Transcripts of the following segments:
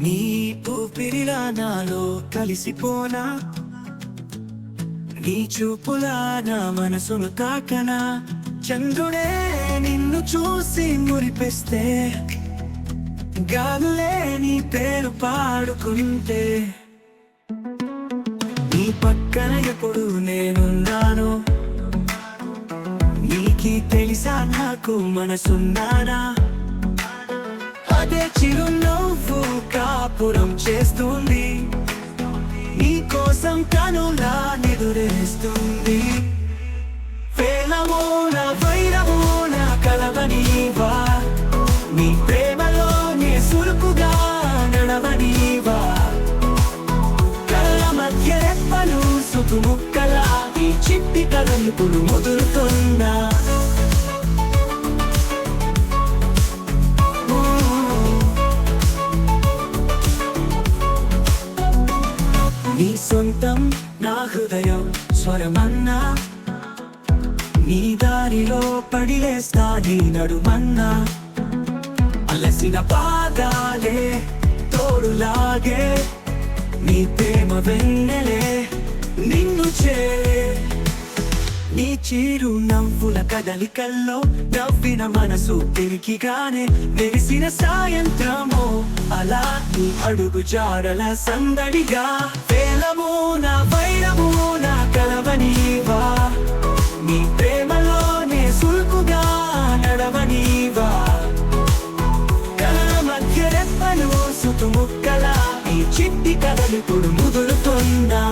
నీ ఊపిరిలా నాలో కలిసిపోనా? నీ చూపులా నా మనసును తాకనా? చంద్రుడే నిన్ను చూసి మురిపిస్తే గాలులే నీ పేరు పాడుకుంటే. నీ పక్కన ఎప్పుడు నేనున్నాను? నీకి తెలుసా నాకు మనసున్నానా? అదే చిరునవ్వు కాపురం చేస్తుంది. నీ కోసం కనులా నిదురేస్తుంది. వేలమోన వైరమోన కలవనీవా. నీ ప్రేమలో సురుకుగా నడవనీవా. కళ్ళ మధ్య రెప్పలు సుతుముక్కలా నీ చిట్టి కదలుపులు ముదురుతున్నా. నీ సొంతం నా హృదయం స్వరమన్నా. నీ దారిలో పడిలేస్తా నీ నడుమన్నా. అలసిన పాదాలే తోడులాగే నీ ప్రేమ వెన్నెలే నిన్ను చే. నీ చీరు నవ్వుల కదలికల్లో నవ్విన మనసు తిరిగిగానే మెరిసిన సాయంత్రమో అలా నీ అడుగు జాడల సందడిగా. వేలము నా వైరము నా కలవనీవా? నీ ప్రేమలోనే సుల్కుగా నడవనీవా? కళ్ళ మధ్య రెప్పలు సుతుముక్కల ఈ చిట్టి కదలిపుడు ముదురుతున్నా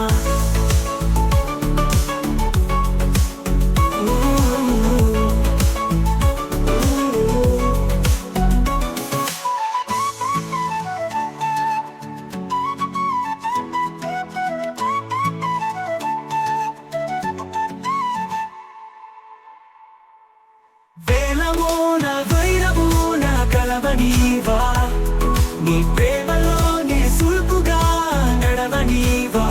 కలవనీవా నీ ప్రేమలోనే సుల్పుగా నడవనీవా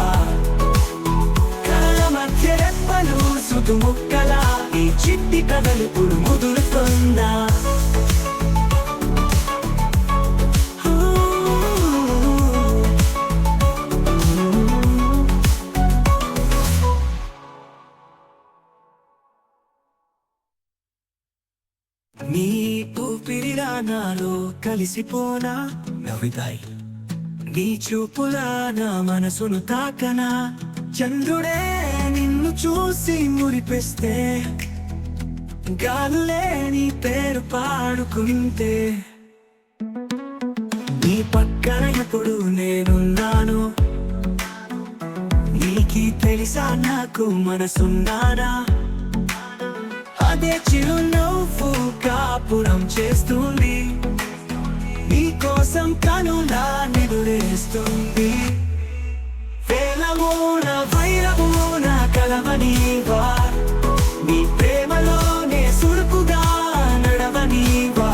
కళ్ళ మధ్య రెప్పలు సుతుముక్కల ఈ చిట్టి కదలుపుడు ముదురుతుందా? ఊపిరిలా నాలో కలిసిపోనా? నవ్వుతాయి నీ చూపులా నా మనసును తాకనా? చంద్రుడే నిన్ను చూసి మురిపిస్తే గాలులే నీ పేరు పాడుకుంటే నీ పక్కన ఎప్పుడు నేనున్నాను? నీకి తెలుసా నాకు మనసున్నానా అదే చిరునవ్వు కాపురం చేస్తుంది నీ కోసం కనులా నిదురేస్తుంది వేలమూన వైరమూన కలవనీవా నీ ప్రేమలోనే సురుకుగా నడవనీవా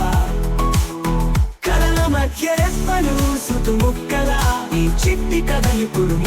కలల మధ్య రెప్పలు సుతుముక్కల ఈ చిట్టి కదలిపుడు